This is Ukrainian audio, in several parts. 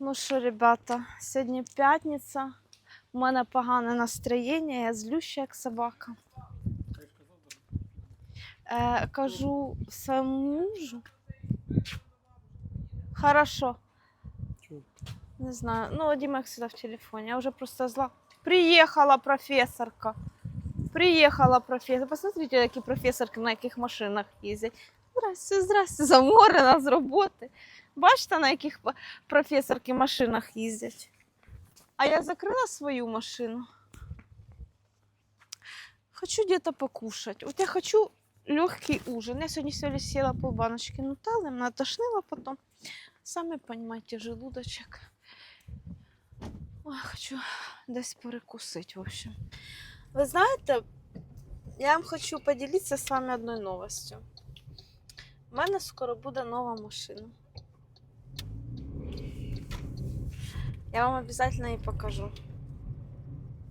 Ну що, ребята, сьогодні п'ятниця. У мене погане настроєння, я злюща як собака. Е, кажу своєму мужу. Хорошо. Не знаю. Ну, Дима як всегда в телефоне. Я уже просто зла. Приехала профессорка. Приехала профессор. Посмотрите, які професорки на яких машинах їздять. Здрасте, здрасте, заморена з роботи. Бачите, на яких по- професорки машинах їздять. А я закрила свою машину. Хочу где-то покушать. Вот я хочу легкий ужин. Я сегодня сегодня съела полбаночки нутеллы, меня тошнило потом. Сами понимаете, желудочек. Ой, хочу десь перекусити, в общем. Ви знаєте, я вам хочу поділитися з вами одною новостю. У мене скоро буде нова машина. Я вам обязательно її покажу.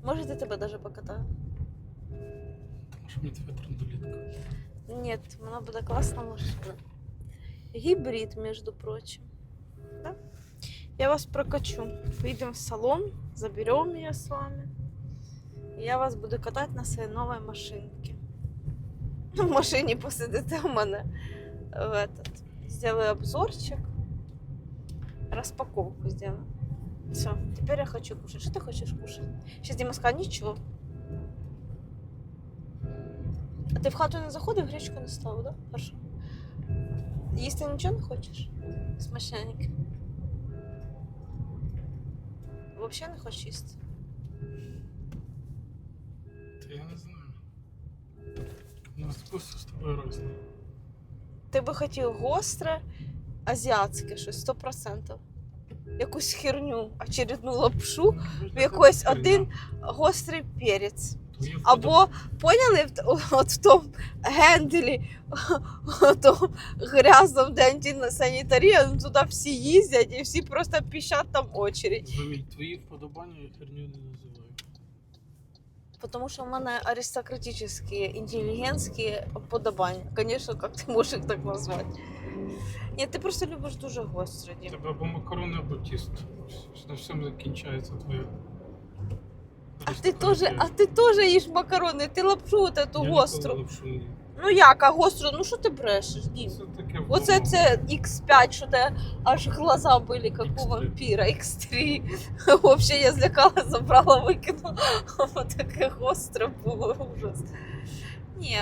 Может, я тебе даже покатаю? Тому що мені твоя трандулітка. Нет, вона буде класна машина. Гібрид, між прочим. Да? Я вас прокачу. Поїдемо в салон, заберем її з вами. І я вас буду катати на своїй новій машинці. В машині посидите у мене в этот. Сделаю обзорчик. Распаковку сделаю. Все, теперь я хочу кушать. Что ты хочешь кушать? Сейчас Дима скажет, ничего. А ти в хату не заходив, гречку не ставив, да? Хорошо. Їсти нічого не хочеш? Смачненьке. Взагалі не хочеш їсти? Та я не знаю. У нас вкус з тобою різний. Ти би хотів гостре, азіатське щось, 100%. Якусь херню, очередну лапшу, в якийсь один гострий перець. Або поняли, в- от в тому генделі, в тому грязному, де антисанітарія, ну, туди всі їздять і всі просто піщать там очередь. Твої вподобання я херню не називаю. Потому что у мене аристократические, интеллигентские подобання. Конечно, как ты можешь их так назвать? Ні, ти просто любиш дуже гостро, Дім. Тебе або макарони, або тісто. На всьому закінчається твоє. А ти теж, а ти теж їш макарони, ти лапшу от эту гостру. Ну як, а гостру? Ну що ти брешеш, Дім? Це таке Оце це X5, що те аж глаза були, як у X3. вампіра, X3. Вообще я злякала, забрала, викинула. Таке гостре було ужас. Ні.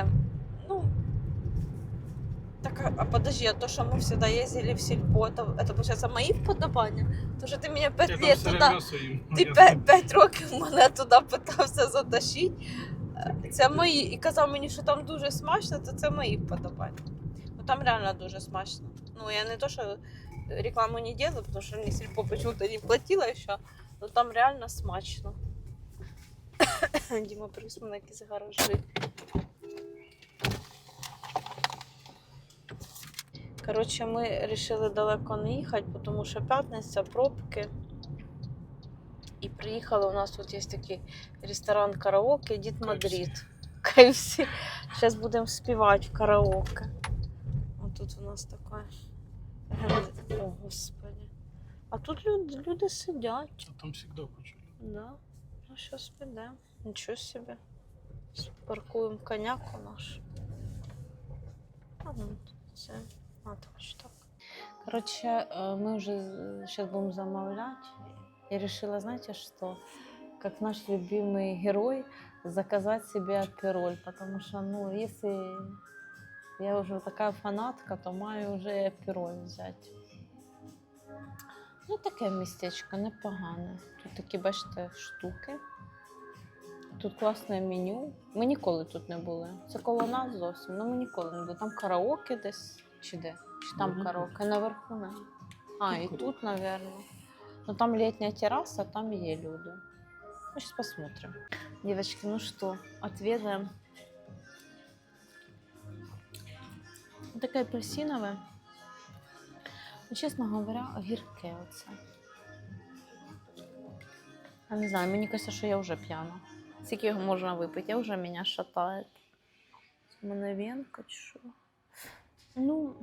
Так, а, а подожди, а то, что мы всегда ездили в сельпо, это, это получается мои вподобання? То, що ти мене 5 Я там лет сире туди, м'ясо їм. ти Я 5, 5 років мене туди питався затащити. Це мої, і казав мені, що там дуже смачно, то це мої вподобання. Ну там реально дуже смачно. Ну, я не то, що рекламу не делаю, потому что мне сельпо почему-то не платила еще, но там реально смачно. Діма привіз мене якісь гаражі. Коротше, ми вирішили далеко не їхати, тому що п'ятниця, пробки. І приїхали. У нас тут є такий ресторан караоке Дід. Мадрид. КФС. Зараз будемо співати в караоке. Ось тут у нас таке. О, господи. А тут люди, люди сидять. А там завжди куча. Да. Ну, сейчас підемо. Нічого собі. Паркуємо коняку наш. А, ну, це. А, точно так. Короче, э, мы уже сейчас будем замовлять. Я решила, знаете что? Как наш любимый герой, заказать себе апероль. Потому что, ну, если я уже такая фанатка, то маю вже і апероль взяти. Ну, таке містечко непогане. Тут такі, бачите, штуки. Тут класне меню. Ми ніколи тут не були. Це коло нас зовсім, але ми ніколи не були. Там караоке десь чи де? Чи там караоке? Наверху не. А, і тут, напевно. Ну там літня терраса, там є люди. Ну, сейчас посмотрим. Девочки, ну что, отведаем. Вот такое апельсиновое. Ну, честно говоря, гірке оце. Я не знаю, мені кажется, що я вже п'яна. Скільки його можна випити? Я вже мене шатає. Мене венка чи що? Ну,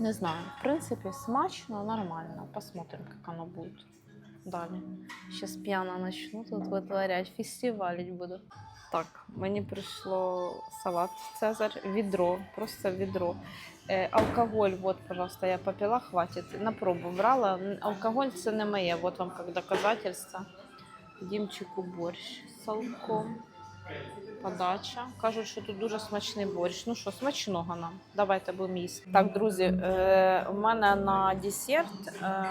Не знаю. В принципе, смачно, нормально. Посмотрим, как оно будет. Далі. Сейчас пьяно начну тут витворять, фестивалить буду. Так, мені прийшло салат Цезарь, відро, просто відро. Е, алкоголь, вот, пожалуйста, я попила, хватит. На пробу брала. Алкоголь це не моє, вот вам как доказательство. Дімчику борщ з салком. Подача. Кажуть, що тут дуже смачний борщ. Ну що, смачного нам. Давайте будемо їсти. Так, друзі, е, у мене на десерт е,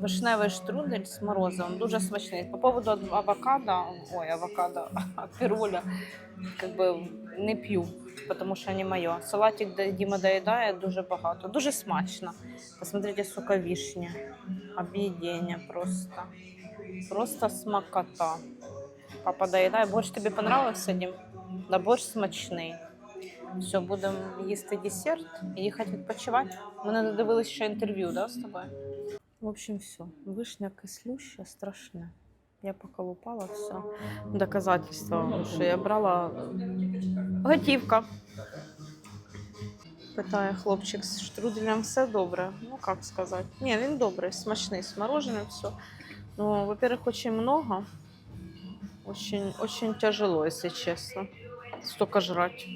вишневий штрудель з морозивом. Дуже смачний. По поводу авокадо, ой, авокадо, піруля, как би не п'ю, тому що не моє. Салатик Діма доїдає дуже багато. Дуже смачно. Посмотрите, сука, вишня. Об'єднання просто. Просто смакота. Папа доїдає. Борщ тобі понравився, Дім? Да, борщ смачний. Все, будемо їсти десерт і їхати відпочивати. Ми не додивилися ще інтерв'ю, да, з тобою? В общем, все. Вишня кислюща, страшне. Я поколупала все. Доказательство, що я брала готівка. Питає хлопчик з штруделем, все добре. Ну, як сказати. Ні, він добрий, смачний, сморожене, все. Ну, во-первых, очень много. Очень, очень тяжело, если чесно. Столько жрать.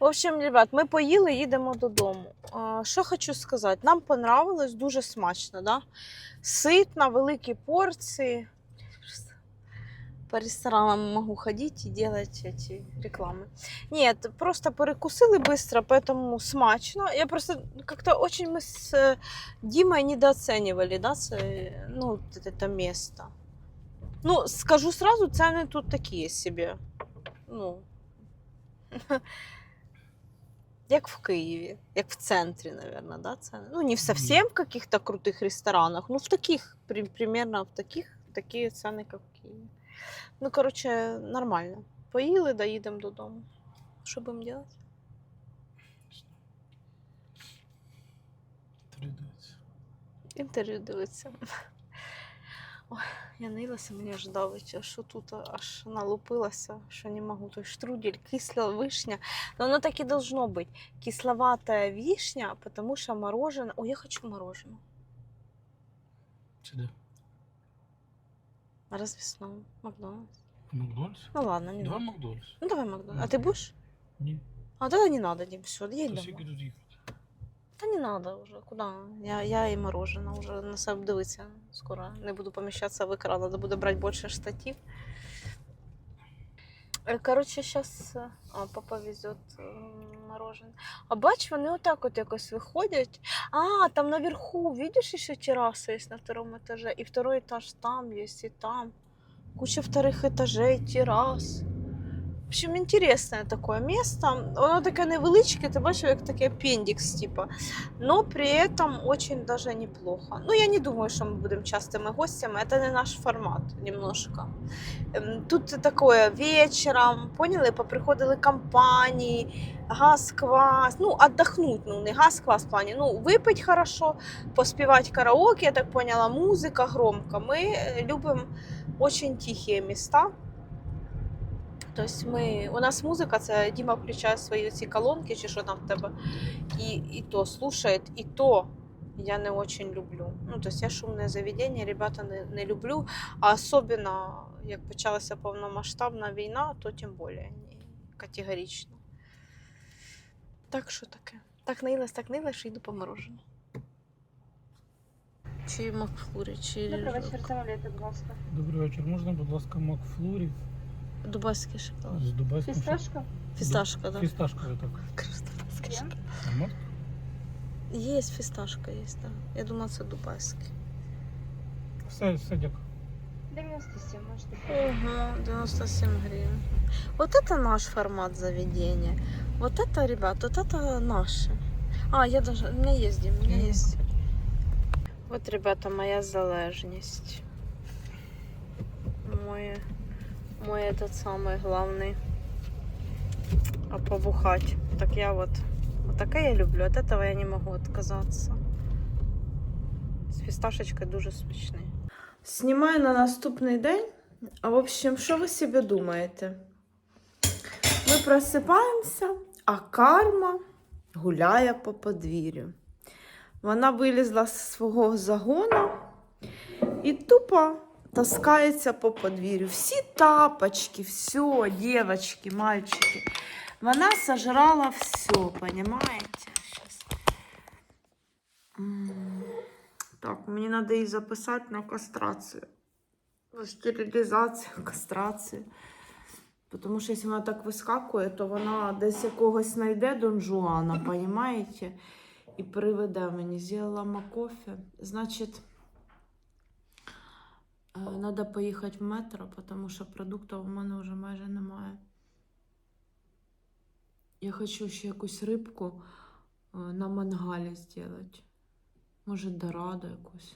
В общем, ребят, ми поїли, їдемо додому. А, Що хочу сказати, нам понравилось дуже смачно, да? Ситно, великі порції. По ресторанам можу ходити і делать эти рекламы. Нет, просто перекусили быстро, поэтому смачно. Я просто как-то очень мы с э, Димой недооценивали, да, це, ну, вот это место. Ну, скажу сразу, ціни тут такі собі. Ну. Як в Києві, як в центрі, наверное, да, ціни. Ну, не в совсем в каких-то крутих ресторанах, ну, в таких, при, примерно в таких, такі ціни, як в Києві. Ну, коротше, нормально. Поїли, доїдемо додому. Що будемо робити? Інтерв'ю дивитися. Ой, я наїлася, мені аж давить, що тут аж налупилася, що не можу. Той штрудель, кисла вишня. Но оно так и должно быть. Кисловатая вишня, потому что мороженое... Ой, я хочу мороженое. Це де? Макдональдс. Макдональдс? Ну ладно, не надо. Макдональдс. Ну давай Макдональдс. А ты будешь? Ні. А тогда не надо, Дим, все, Та домой. скільки тут їхати? Та не надо уже, куда? Я, я і мороженое уже на себе дивитися скоро. Не буду поміщатися в екран, надо буде брати більше штатив. Е, Коротше, зараз а, папа везет мороженое. А бач, вони отак от якось виходять. А, там наверху, видиш, ще терраса є на втором этаже. І второй этаж там є, і там. Куча вторых этажей, террас. В общем, интересное такое место. Воно таке невеличке, ти бачив, як таке апендикс, типа. Но при этом очень даже неплохо. Ну, я не думаю, что мы будем частыми гостями. Это не наш формат немножко. Ем, Тут такое вечером, поняли, поприходили компанії, газ-квас. Ну, отдохнуть, ну, не газ-квас в плані. Ну, випить хорошо, поспівати караоке, я так поняла, музика громко. Ми е, любимо очень тихі міста. Тобто ми, у нас музика, це Діма включає свої ці колонки, чи що там в тебе, і, і то слушает, і то я не очень люблю. Ну, тобто я шумне заведення, ребята не, не люблю. А особливо, як почалася повномасштабна війна, то тим більше ні, категорично. Так що таке? Так наїлась, так наїлась, що йду по морожену. Чи Макфлурі, чи Добрий вечір, туалети, будь ласка. Добрий вечір. Можна, будь ласка, Макфлурі Дубайський шоколад. з дубайським Фісташка? Фісташка, да. Фісташкою так. Дубайський Є? шоколад. Нормально? Є фісташка, є, да. Я думала, це дубайський. Все, все, дякую. 97, можете. Ого, 97 гривен. Вот это наш формат заведения. Вот это, ребят, вот это наше. А, я даже... У меня есть, Дим, у меня Мгм. есть. Вот, ребята, моя залежність. Мой, мой этот самый главный. А побухать. Так я вот... Вот такое я люблю. От этого я не могу отказаться. З фісташечкою дуже смачний. Знімаю на наступний день. А в общем, що ви собі думаєте? Ми просипаємося, а карма гуляє по подвір'ю. Вона вилізла з свого загону і тупо таскається по подвір'ю. Всі тапочки, все, дівчатки, мальчики. Вона сожрала все, понимаете? Так, мені треба її записати на кастрацію. Стерилізацію, кастрацію. Тому що якщо вона так вискакує, то вона десь якогось знайде Дон Жуана, понимаете? І приведе мені. З'їла макофе. Значить, треба поїхати в метро, тому що продуктів у мене вже майже немає. Я хочу ще якусь рибку е, на мангалі зробити. Може, дораду якусь.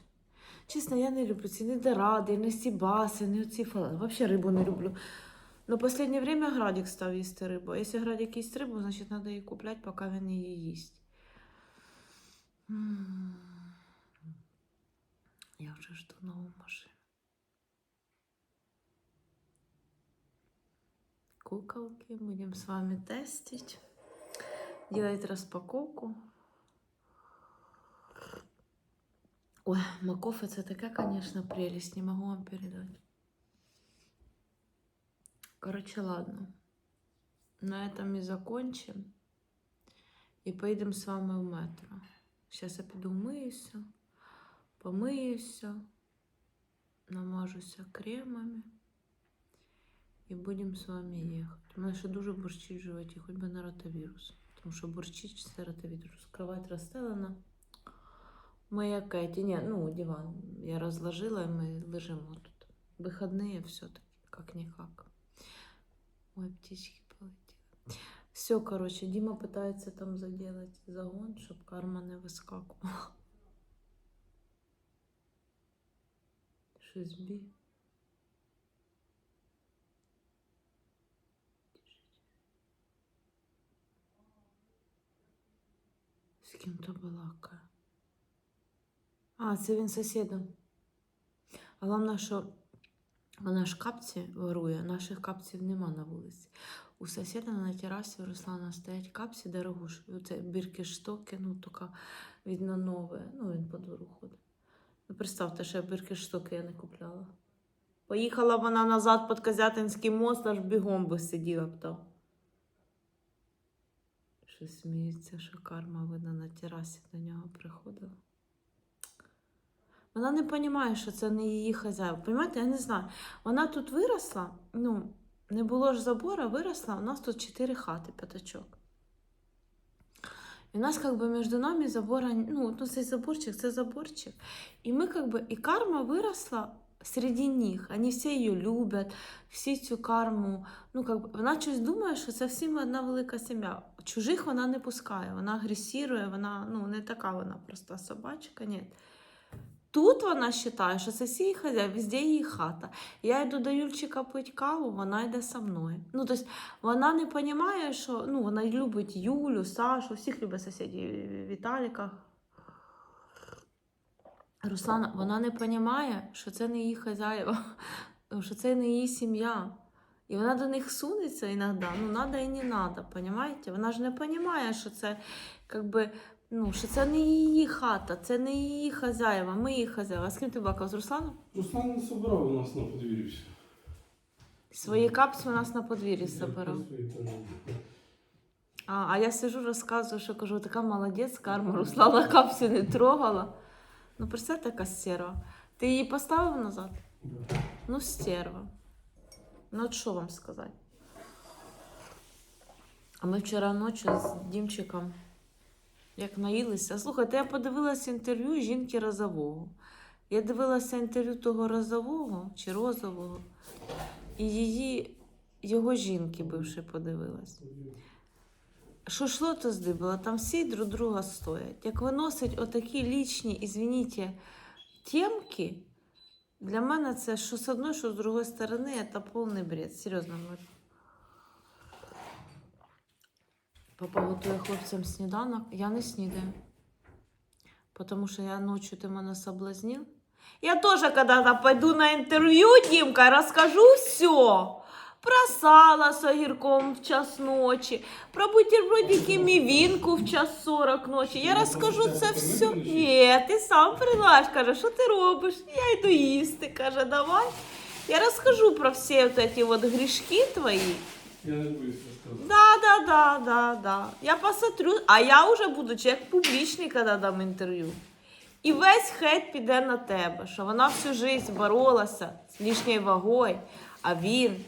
Чесно, я не люблю ці ні доради, ні сібаси, ні ці фалати. Взагалі рибу не люблю. Но в последнее время Градик став їсти рибу. А якщо Градик їсть рибу, значить треба її купляти, поки він її їсть. Я вже жду нову машину. Куколки будем с вами тестить. Делать распаковку. Ой, Макофе це таке, конечно, прелесть, не могу вам передать. Короче, ладно. На этом и закончим. И поедем с вами в метро. Сейчас я піду вмиюся, помиюся, намажуся кремами І будемо з вами їхати. У мене ще дуже борщить в животі, хоч би на ротавірус. Тому що борщить це ротавірус. Кровать розстелена. Моя Кеті, ні, ну, диван я розложила, і ми лежимо тут. Вихідні все-таки, как-никак. Ой, птички полетели. Все, короче, Дима пытается там заделать загон, чтобы карма не выскакивала. Шизби. З Ким-то балакає. А, це він сусідом. Головне, що вона ж капці ворує, наших капців нема на вулиці. У сусіда на терасі Руслана стоять капці дорогуші. Оце біркіштоки, ну тільки видно нове. Ну, він по двору ходить. Ну, представте, що біркіштоки я не купляла. Поїхала вона назад під Козятинський мост, аж бігом би сиділа б там. Що сміється, що карма видно на терасі до нього приходила. Вона не розуміє, що це не її хазяїв. Понимаєте, я не знаю. Вона тут виросла, ну, не було ж забора, виросла, у нас тут чотири хати, п'ятачок. І у нас как бы між нами забора, ну, ну цей заборчик, це заборчик. І ми как і карма виросла серед них. Вони всі її люблять, всі цю карму. Ну, как бы, вона щось думає, що це всім одна велика сім'я. Чужих вона не пускає, вона агресує, вона ну, не така вона проста собачка, ні. Тут вона вважає, що це всі її хазяїв, везде її хата. Я йду до Юльчика пити каву, вона йде со мною. Ну, тобто вона не розуміє, що ну, вона любить Юлю, Сашу, всіх любить сусідів Віталіка. Руслана, вона не розуміє, що це не її хазяїва, що це не її сім'я. І вона до них сунеться іноді, ну треба і не треба, розумієте? Вона ж не розуміє, що це, как би, ну, що це не її хата, це не її хазяїва, ми її хазяїва. А з ким ти бакав? З Русланом? Руслан не собрав у нас на подвір'ї. все. Свої капці у нас на подвір'ї забирав. А, а я сижу, розказую, що кажу, така молодець, карма Руслана капці не трогала. Ну, представь, така стерва. Ти її поставив назад? Да. Ну, стерва. Ну, от що вам сказати? А ми вчора ночі з Дімчиком як наїлися. Слухайте, я подивилася інтерв'ю жінки Розового. Я дивилася інтерв'ю того Розового чи Розового, і її, його жінки бивши подивилась. Що йшло, то здибало, там всі друг друга стоять. Як виносить отакі лічні, извините, темки, для мене це що з одної, що з другої сторони, це повний бред. Серйозно говорю. Папа готує хлопцям сніданок. Я не снідаю. Потому що я ночью ты меня соблазнил. Я тоже когда-то пойду на интервью, Димка, расскажу все. Про сало з огірком в час ночі, про бутербродики мівінку в час 40 ночі. Я розкажу це все. Ні, ти сам прилаш, каже, що ти робиш? Я йду їсти. Каже, давай. Я розкажу про всі от ці от грішки твої. Я не боюсь розказати. Да, да, да, да, да. Я посмотрю, а я вже буду человек публічний, коли дам інтерв'ю. І весь хейт піде на тебе, що вона всю життя боролася з лишньою вагою, а він,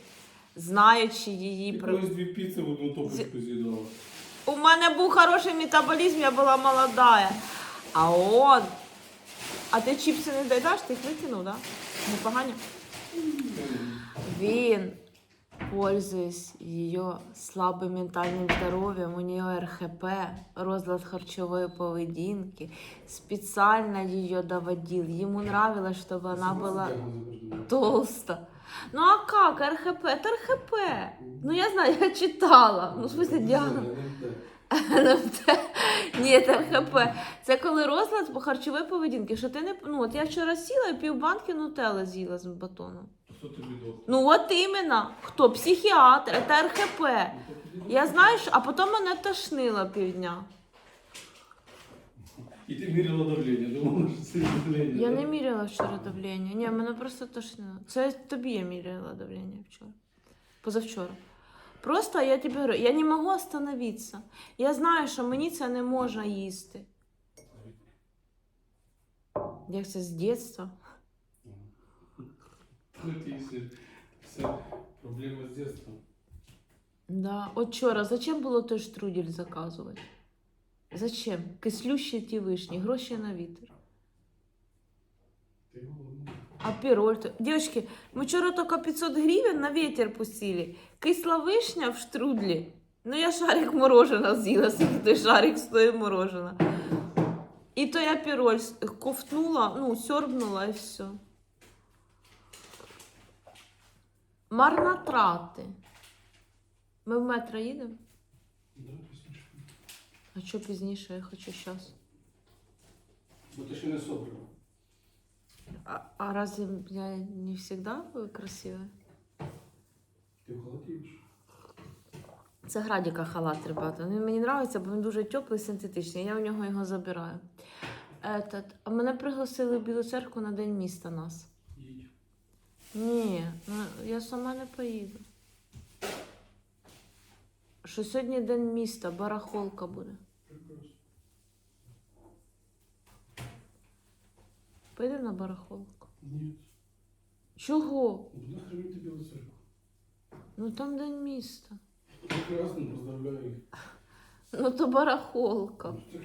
знаючи її Ти про. колись дві піци в одну топочку з'їдала. У мене був хороший метаболізм, я була молодая. А он. А ти чіпси не доїдаш, ти їх викинув, да? Непогані? Він, пользуясь ее слабым ментальным здоровьем, у нее РХП, розлад харчевой поведінки, специально ее доводил. Ему нравилось, чтобы она была толста. Ну а как РХП? Это РХП. Ну я знаю, я читала. Ну, в смысле, діагноз. НМТ. Ні, це РХП. Це коли розлад по харчової поведінки, що ти не. Ну, от я вчора сіла і півбанки нутелли з'їла з батоном. Ну от іменно. Хто? Психіатр, це РХП. Я знаю, що... а потім мене тошнило півдня. І ти міряла давлення, думала, що це давлення. Я не міряла вчора давлення. Ні, мене просто тошнило. Це тобі я міряла давлення вчора. Позавчора. Просто я тобі говорю, я не можу остановитися. Я знаю, що мені це не можна їсти. Як це з дитинства? Ну, все проблема з дитинства. Да. От вчора, зачем було той штрудель заказувати? Зачем? Кислющі ті вишні, гроші на вітер. А пироль то... Девочки, мы вчера только 500 гривен на ветер пустили. Кисла вишня в штрудлі. Ну я шарик мороженого з'їла, той шарик стоїть мороженого. І то я пироль с- ковтнула, ну, сьорбнула і все. Марнотрати. Ми в метро їдемо? А що пізніше, я хочу зараз. Бо ти ще не собрана. А, а разве я не всегда красивая? Ти холодієш. Це Градіка халат, ребята. Він мені подобається, бо він дуже теплий, синтетичний. Я у нього його забираю. Этот, а мене пригласили в Білу церкву на День міста нас. Їдь. Ні, ну, я сама не поїду. Що сьогодні День міста, барахолка буде. Прекрасно. На барахолку. Ні. Чого? Ну, мені тобі Білу церкву. Ну там День міста. Прекрасно, поздравляю їх. Ну то барахолка. Ну, так.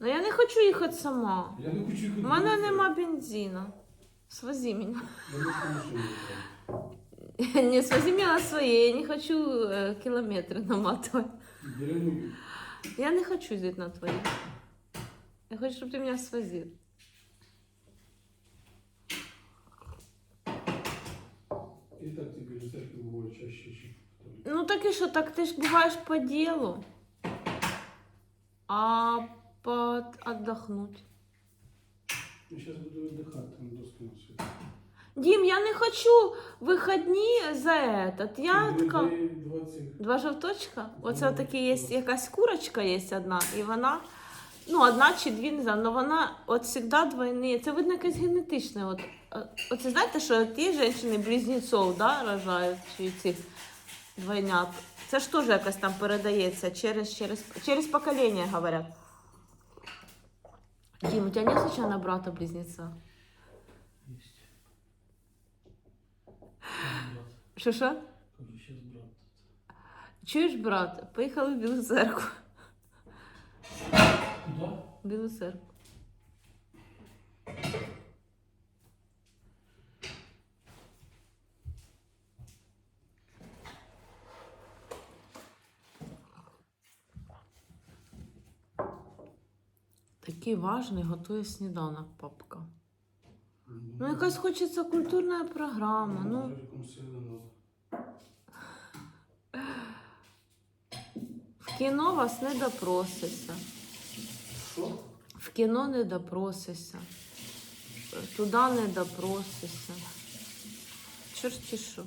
Ну я не хочу їхати сама. Я не хочу їхати. У мене нема бензина. Свози мене. Я не хочу. Не свози меня на своей, я не хочу э, километры наматывать. Бери мою. Я не хочу здесь на твоей. Я хочу, чтобы ты меня свозил. І так ти Білу церкву буває чаще, ніж католик. Ну так и что, так ты ж бываешь по делу. А под отдохнуть. Я зараз буду віддихати на доски на світі. Дим, я не хочу выходні за этот. Я така... два жовточка? Оце такі є, якась курочка є одна, і вона, ну, одна чи дві, не знаю, але вона от завжди двойні. Це видно якесь генетичне. От, е, оце знаєте, що ті жінки близнецов да, рожають, чи цих двойнят. Це ж теж якось там передається через, через, через покоління, говорять. Дім, у тебе нет случайно брата-близнеца? Есть. Що що? Кажу. Чуєш, брат? Поїхали в Білу церкву. Куда? В Білу церкву. Такий важний готує сніданок, папка. Ну, якась хочеться культурна програма. Ну, кіно вас не допроситься. В кіно не допросися. Туди не допросися. Чорті що.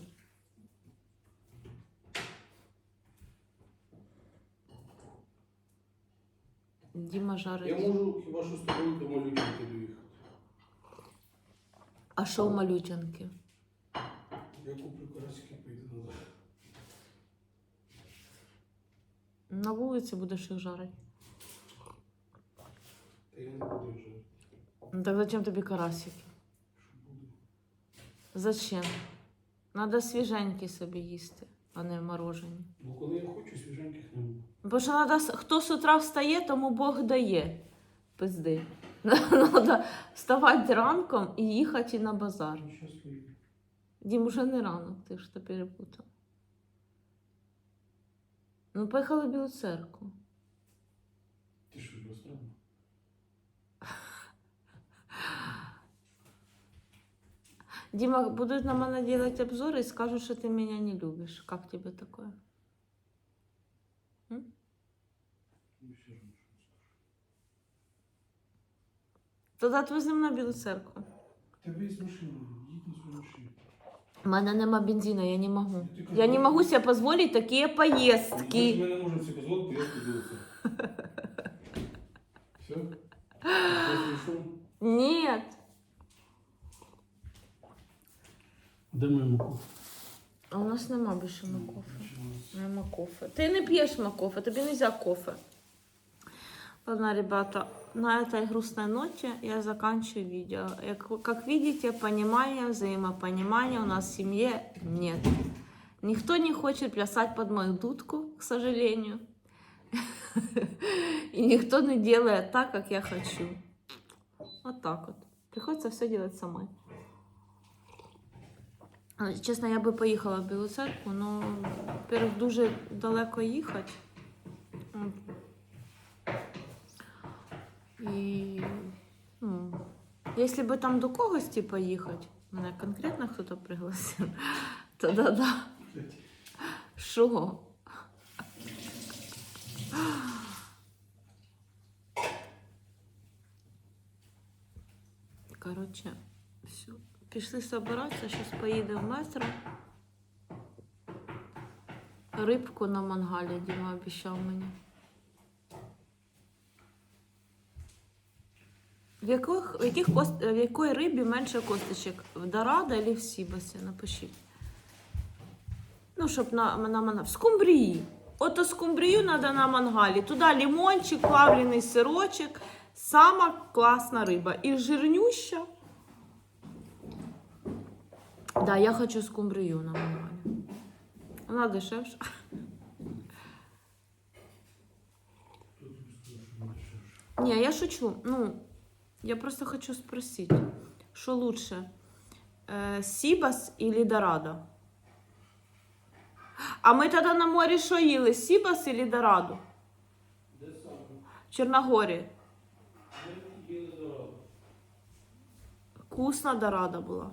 Діма жарить. Я можу хіба що з тобою до малютянки доїхати. А що в малютянки? Я куплю краски, пити назад. На вулиці будеш їх жарити. Та я не буду їх жарити. Ну так зачем тобі карасики? Зачем? Надо свіженькі собі їсти, а не морожені. Бо коли я хочу, свіженьких не буду. Бо що надо, с- хто з утра встає, тому Бог дає. Пизди. Надо вставати ранком і їхати на базар. Ну. Дім, уже не ранок, ти ж то перепутав. Ну, поїхали в Білу церкву. Ти що, розстроєна? Дима, будут на меня делать обзоры и скажут, что ты меня не любишь. Как тебе що скажу. Тогда отвезем на Білу церкву. Тебе є машина, їдь на свою машину. У мене нема бензина, я не можу. Я тобі не могу себе позволить такие Ми поездки. не можемо собі дозволити, я подивився. Все? Нет. Де моя муку? А у нас нема більше макофе. Нема кофе. Ты не пьешь макофе, тебе нельзя кофе. Ладно, ребята, на этой грустной ноте я заканчиваю видео. Як- Как видите, понимания, взаимопонимания у нас в семье нет. Никто не хочет плясать под мою дудку, к сожалению. И никто не делает так, как я хочу. Вот так вот. Приходится все делать самой. А, Чесно, я би поїхала в Білу церкву, але, во-первых, дуже далеко їхати. І, ну, якщо би там до когось типу, їхати, мене конкретно хтось пригласив, то да-да. Що? Коротше, все. Пішли собиратися, зараз поїдемо в метро. Рибку на мангалі Діма обіцяв мені. В, яких, в, яких кост, в якої рибі менше косточок? В Дорадо чи в Сібасі? Напишіть. Ну, щоб на, на мангалі. В скумбрії. Ото скумбрію треба на мангалі. Туди лимончик, плавлений сирочок. Сама класна риба. І жирнюща. Да, я хочу скумбрию на мангалі. Вона дешевша. Не я шучу. Ну, я просто хочу спросить, что лучше, э, Сибас или Дорадо? А ми тоді на морі що їли? Сібас? Де саме? В Чорногорії. Де? Вкусна Дорадо була.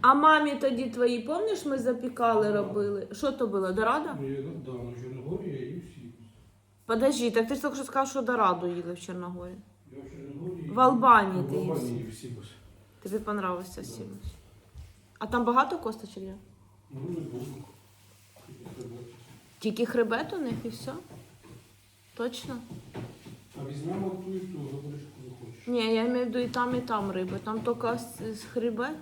А мамі тоді твої, помниш, ми запікали, робили? Що то було, Дорадо? Ну, я, да, на Чорногорії я їв всі. Подожди, так ти ж тільки що сказав, що Дорадо їли в Чорногорії. Я в Чорногорії. В Албанії ти В їв Албанії їв всі. бос. Тобі понравився Сібас. А там багато косточок є? Ну, не буду. Тільки хребет. У них і все? Точно? А візьмемо ту і ту, говориш, коли хочеш. Ні, я маю в виду і там, і там риби. Там тільки з, з хребет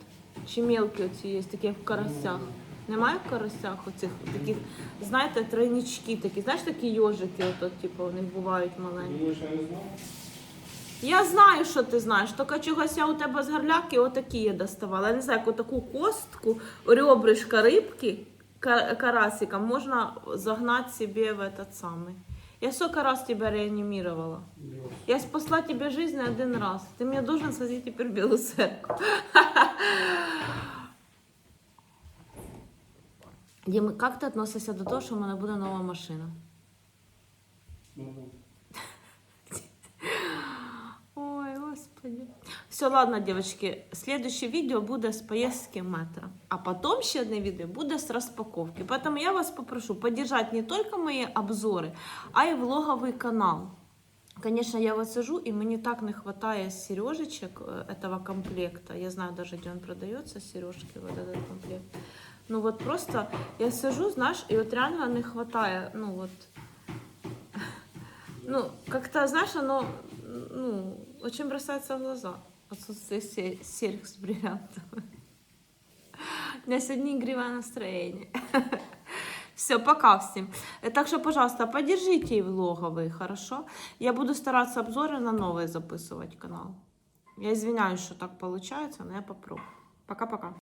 чи мелкі оці є, такі як в карасях. Немає в карасях оцих таких, знаєте, тройнички такі. Знаєш такі йожики, ото, типу, у них бувають маленькі. Думаєш, я не знав? Я знаю, що ти знаєш, тільки чогось я у тебе з гарляки отакі я доставала. Я не знаю, яку таку костку, ребрышка рибки, ка- карасика можна загнати собі в этот самий. Я сколько раз тебя реанимировала. Я Я спасла тебе жизнь один раз. Ты мне должен свозить теперь в Белую церковь. Дім, як ти відносишся до того, що в мене буде нова машина? Ну, Ой, господи. Все, ладно, девочки. Следующее видео буде з поездки в метро. А потом ще одне відео буде з розпаковки. Поэтому я вас попрошу поддержать не только мои обзоры, а и влоговый канал. Конечно, я вот сижу, и мне так не хватает сережечек э, этого комплекта. Я знаю даже, где он продается, сережки, вот этот комплект. Ну вот просто я сижу, знаешь, и вот реально не хватает, ну вот Ну, как-то, знаешь, оно, ну, очень бросается в глаза. Отсутствие се- серьг с бриллиантами. У меня сегодня игривое настроение. Все, пока всем. Э, Так что, пожалуйста, поддержите и влоговые, хорошо? Я буду стараться обзоры на новые записывать канал. Я извиняюсь, что так получается, но я попробую. Пока-пока.